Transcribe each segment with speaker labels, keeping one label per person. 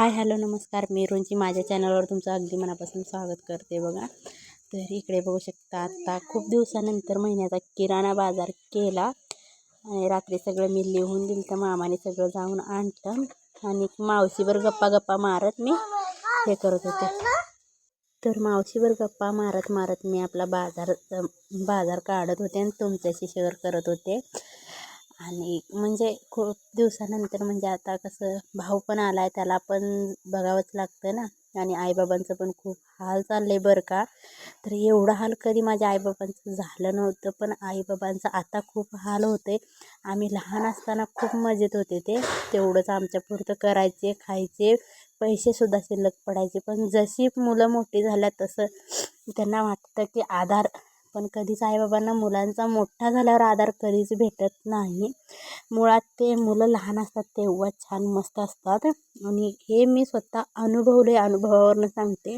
Speaker 1: Hi hello नमस्कार. मी रुंची. माझ्या चॅनलवर तुमचं अगदी मनापासून स्वागत करते बघा. तर इकडे बघू शकता आत्ता खूप दिवसानंतर महिन्याचा किराणा बाजार केला. आणि रात्री सगळं मी लिहून दिलं तर मामाने सगळं जाऊन आणलं. आणि मावशीवर गप्पा गप्पा मारत मी हे करत होते. तर मावशीवर गप्पा मारत मारत मी आपला बाजार बाजार काढत होते आणि तुमच्याशी शेअर करत होते. आणि म्हणजे खूप दिवसानंतर म्हणजे आता कसं भाऊ पण आला आहे त्याला पण बघावंच लागतं ना. आणि आईबाबांचं पण खूप हाल चाललं आहे बरं का. तर एवढा हाल कधी माझ्या आईबाबांचं झालं नव्हतं पण आईबाबांचं आता खूप हाल होते आम्ही लहान असताना खूप मजेत होते ते. तेवढंच आमच्यापुरतं करायचे खायचे. पैसेसुद्धा शिल्लक पडायचे. पण जशी मुलं मोठी झाल्या तसं त्यांना वाटतं की आधार पण कधीच आईबाबांना मुलांचा मोठा झाल्यावर आधार कधीच भेटत नाही. मुळात ते मुलं लहान असतात तेव्हा छान मस्त असतात. आणि हे मी स्वतः अनुभवले अनुभवावरनं सांगते.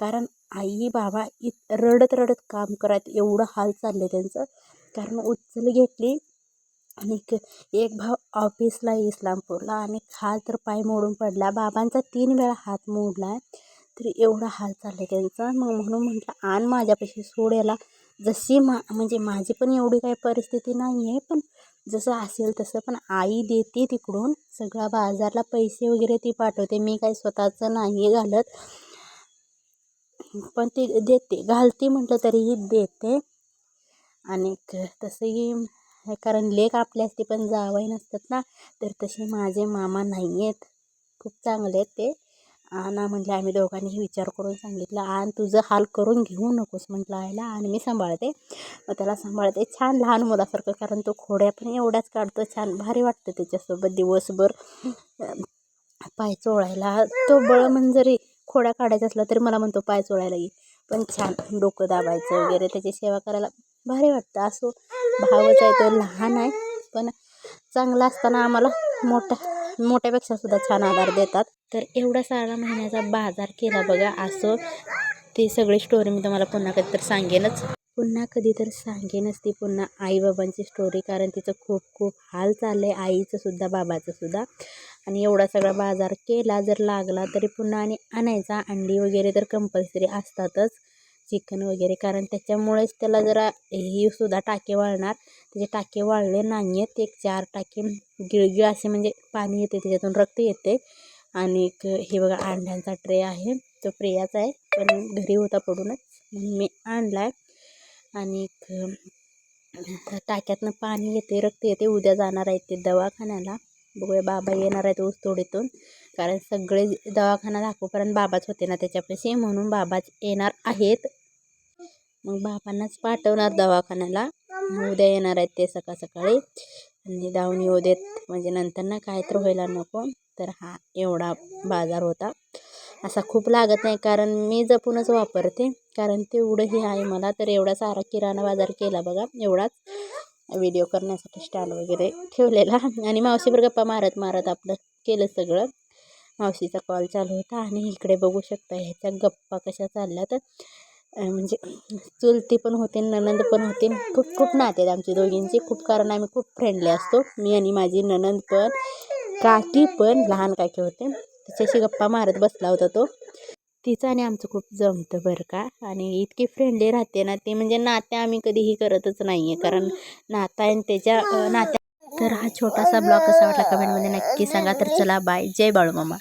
Speaker 1: कारण आई बाबा इत रडत रडत काम करत एवढं हाल चालले त्यांचं. कारण उचल घेतली आणि एक भाव ऑफिसला इस्लामपूरला आणि खाल तर पाय मोडून पडला. बाबांचा तीन वेळा हात मोडला आहे तरी एवढा हाल चालले त्यांचा. मग म्हणून म्हटलं आण माझ्यापाशी सोड याला. जशी मा म्हणजे माझी पण एवढी काही परिस्थिती नाही आहे पण जसं असेल तसं पण आई देते तिकडून. सगळा बाजारला पैसे वगैरे ती पाठवते. मी काही स्वतःचं नाही घालत. पण ती देते. घालते म्हटलं तरीही देते. आणि तसंही कारण लेख आपली असते पण जावई नसतात ना तर तसे माझे मामा नाही आहेत खूप चांगले आहेत ते. ना म्हटलं आम्ही दोघांनीही विचार करून सांगितलं. आणि तुझं हाल करून घेऊ नकोस म्हटलं आयला आणि मी सांभाळते. मग त्याला सांभाळते. छान लहान मुलासारखं कारण तो खोड्या पण एवढ्याच काढतो. छान भारी वाटतं त्याच्यासोबत दिवसभर. पाय चोळायला. तो बळ जरी खोड्या काढायचा असला तरी मला म्हणतो पाय चोळायला ये. पण छान डोकं दाबायचं वगैरे. त्याची सेवा करायला भारी वाटतं. असो भावच आहे तो लहान आहे. पण चांगला असताना आम्हाला मोठा मोठ्यापेक्षा सुद्धा छान आधार देतात. तर एवढा सारा महिन्याचा बाजार केला बघा. असं ते सगळी स्टोरी मी तुम्हाला पुन्हा कधी तर सांगेनच. पुन्हा कधी तर सांगेनच ती पुन्हा आईबाबांची स्टोरी कारण तिचं खूप खूप हाल चाललं आहे आईचं सुद्धा बाबाचं सुद्धा. आणि एवढा सगळा बाजार केला जर लागला तरी पुन्हा आणि आणायचा. अंडी वगैरे तर कंपल्सरी असतातच. चिकन वगैरे कारण त्याच्यामुळेच त्याला जरा ही सुद्धा टाके वाळणार. त्याचे टाके वाळले नाही आहेत एक चार टाके गिळगिळ असे म्हणजे पाणी येते त्याच्यातून रक्त येते. आणि हे बघा अंड्यांचा ट्रे आहे. तो प्रियाचा आहे पण घरी होता पडूनच. मी आणला आहे आणि टाक्यातनं पाणी येते रक्त येते. उद्या जाणार आहे ते दवाखान्याला. बघूया बाबा येणार आहेत ऊसतोडीतून कारण सगळे दवाखाना दाखवपर्यंत बाबाच होते ना त्याच्यापाशी. म्हणून बाबाच येणार आहेत. मग बाबांनाच पाठवणार दवाखान्याला. उद्या येणार आहेत ते सकाळ सकाळी. आणि जाऊन येऊ देत. म्हणजे नंतर ना काय तर व्हायला नको. तर हा एवढा बाजार होता. असा खूप लागत नाही. कारण मी जपूनच वापरते. कारण तेवढंही आहे मला. तर एवढा सारा किराणा बाजार केला बघा. एवढाच. व्हिडिओ करण्यासाठी स्टँड वगैरे ठेवलेला. आणि मावशीवर गप्पा मारत मारत आपलं केलं सगळं. मावशीचा कॉल चालू होता आणि इकडे बघू शकता ह्याच्या गप्पा कशा चालल्या तर म्हणजे चुलती पण होते ननंद पण होते. खूप खूप नाते आहेत आमची दोघींची. खूप कारण आम्ही खूप फ्रेंडली असतो. मी आणि माझी ननंद पण काकी पण लहान काकी होते. तिच्याशी गप्पा मारत बसला होता तो. तिचं आणि आमचं खूप जमतं बरं का. आणि इतकी फ्रेंडली राहते ना ते म्हणजे नात्या आम्ही कधीही करतच नाही आहे कारण नाता आणि त्याच्या नात्या तर हा छोटासा ब्लॉग कसा वाटला कमेंटमध्ये नक्की सांगा. तर चला बाय जय बाळूमामा.